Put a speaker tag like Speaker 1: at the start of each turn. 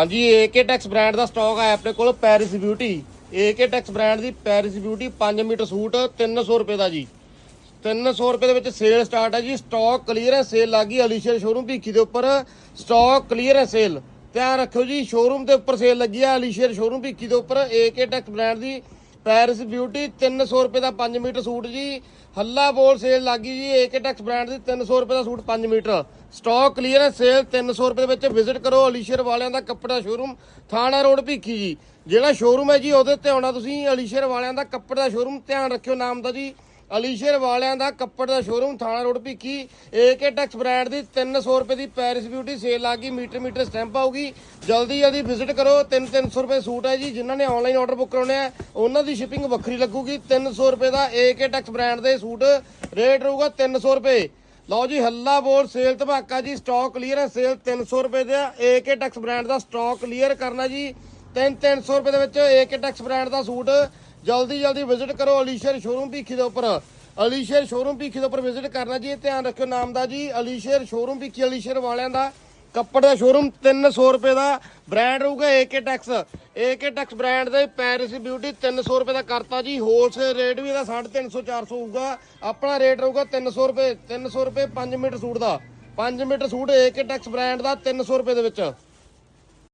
Speaker 1: ਹਾਂਜੀ AK tax brand ਦਾ stock ਆਇਆ ਆਪਣੇ ਕੋਲ Paris beauty AK tex brand ਦੀ ਪੈਰਿਸ ਬਿਊਟੀ 5 ਮੀਟਰ ਸੂਟ 300 ਰੁਪਏ ਦਾ ਜੀ। 300 ਰੁਪਏ ਦੇ ਵਿੱਚ ਸੇਲ ਸਟਾਰਟ ਹੈ ਜੀ। ਸਟਾਕ ਹੈ ਸੇਲ ਲੱਗੀ ਅਲੀਸ਼ਰ ਸ਼ੋਰੂਮ ਭੀਖੀ ਦੇ ਉੱਪਰ। ਸਟਾਕ ਹੈ ਸੇਲ ਧਿਆਨ ਰੱਖਿਓ ਜੀ ਸ਼ੋਰੂਮ ਦੇ ਉੱਪਰ ਸੇਲ ਲੱਗੀ ਹੈ ਅਲੀਸ਼ਰ ਸ਼ੋਰੂਮ ਭੀਖੀ ਦੇ ਉੱਪਰ। ਏਕੇ ਟੈਕਸ ਬ੍ਰਾਂਡ ਦੀ ਪੈਰਿਸ ਬਿਊਟੀ 300 ਰੁਪਏ ਦਾ 5 ਮੀਟਰ ਸੂਟ ਜੀ। ਹੱਲਾ ਬੋਲ ਸੇਲ ਲੱਗੀ ਜੀ ਏਕੇ ਟੈਕਸ ਬ੍ਰਾਂਡ ਦੀ 300 ਰੁਪਏ ਦਾ ਸੂਟ 5 ਮੀਟਰ। ਸਟਾਕ ਹੈ ਸੇਲ 300 ਰੁਪਏ ਦੇ ਵਿੱਚ। ਵਿਜ਼ਿਟ ਕਰੋ ਅਲੀਸ਼ਰ ਵਾਲਿਆਂ ਦਾ ਕੱਪੜਾ ਸ਼ੋਰੂਮ ਥਾਣਾ ਰੋਡ ਭੀਖੀ ਜੀ। ਜਿਹੜਾ ਸ਼ੋਰੂਮ ਹੈ ਜੀ, ਉਹਦੇ ਤੇ ਆਉਣਾ ਤੁਸੀਂ। ਅਲੀਸ਼ਰ ਵਾਲਿਆਂ ਦਾ ਕੱਪੜੇ ਦਾ ਸ਼ੋਰੂਮ ਧਿਆਨ ਰੱਖਿਓ ਨਾਮ ਦਾ ਜੀ। ਅਲੀਸ਼ੇਰ ਵਾਲਿਆਂ ਦਾ ਕੱਪੜ ਦਾ ਸ਼ੋਰੂਮ ਥਾਣਾ road Bhikhi. AK tex brand ਦੀ 300 ਰੁਪਏ ਦੀ ਪੈਰਿਸ ਬਿਊਟੀ ਸੇਲ ਆ ਗਈ। ਮੀਟਰ ਮੀਟਰ ਸਟੈਂਪ ਆਊਗੀ। ਜਲਦੀ ਜਲਦੀ ਵਿਜ਼ਿਟ ਕਰੋ। 3-300 ਰੁਪਏ ਸੂਟ ਹੈ ਜੀ, ਜਿਨ੍ਹਾਂ ਨੇ ਆਨਲਾਈਨ ਆਰਡਰ ਬੁੱਕ ਕਰਾਉਣੇ ਆ। ਉਹਨਾਂ ਦੀ ਸ਼ਿਪਿੰਗ ਵੱਖਰੀ ਲੱਗੂਗੀ। 300 ਰੁਪਏ ਦਾ ਏਕੇ ਟੈਕਸ ਬ੍ਰਾਂਡ ਦੇ ਸੂਟ। ਰੇਟ ਰਹੂਗਾ 300 ਰੁਪਏ। ਲਓ ਜੀ, ਹੱਲਾ ਬੋਲ ਸੇਲ ਧਮਾਕਾ ਜੀ ਸਟਾਕ ਕਲੀਅਰ ਹੈ। ਸੇਲ 300 ਰੁਪਏ ਦਾ ਏਕੇ ਟੈਕਸ ਬ੍ਰਾਂਡ ਦਾ ਸਟਾਕ ਕਲੀਅਰ ਕਰਨਾ ਜੀ। 3-300 ਰੁਪਏ ਦੇ ਵਿੱਚ ਏਕੇ ਟੈਕਸ ਬ੍ਰਾਂਡ ਦਾ ਸੂਟ। ਜਲਦੀ ਜਲਦੀ ਵਿਜ਼ਿਟ ਕਰੋ ਅਲੀਸ਼ਰ ਸ਼ੋਰੂਮ ਭੀਖੀ ਦੇ ਉੱਪਰ। ਅਲੀਸ਼ਰ ਸ਼ੋਰੂਮ ਭੀਖੀ ਦੇ ਉੱਪਰ ਵਿਜ਼ਿਟ ਕਰਨਾ ਜੀ ਧਿਆਨ ਰੱਖਿਓ ਨਾਮ ਦਾ ਜੀ। ਅਲੀਸ਼ਰ ਸ਼ੋਰੂਮ ਭੀਖੀ, ਅਲੀਸ਼ਰ ਵਾਲਿਆਂ ਦਾ। ਕੱਪੜ ਦਾ ਸ਼ੋਰੂਮ 300 ਰੁਪਏ ਦਾ ਬ੍ਰਾਂਡ ਰਹੂਗਾ AK tex AK tex brand ਦੇ ਪੈਰਿਸ ਬਿਊਟੀ 300 ਰੁਪਏ ਦਾ ਕਰਤਾ ਜੀ। ਹੋਲਸੇਲ ਰੇਟ ਵੀ ਇਹਦਾ 350 400 ਹੋਊਗਾ। ਆਪਣਾ ਰੇਟ ਰਹੂਗਾ 300 ਰੁਪਏ 300 ਰੁਪਏ 5 ਮੀਟਰ ਸੂਟ ਦਾ। 5 metre suit AK tex brand ਦਾ 300 ਰੁਪਏ ਦੇ ਵਿੱਚ।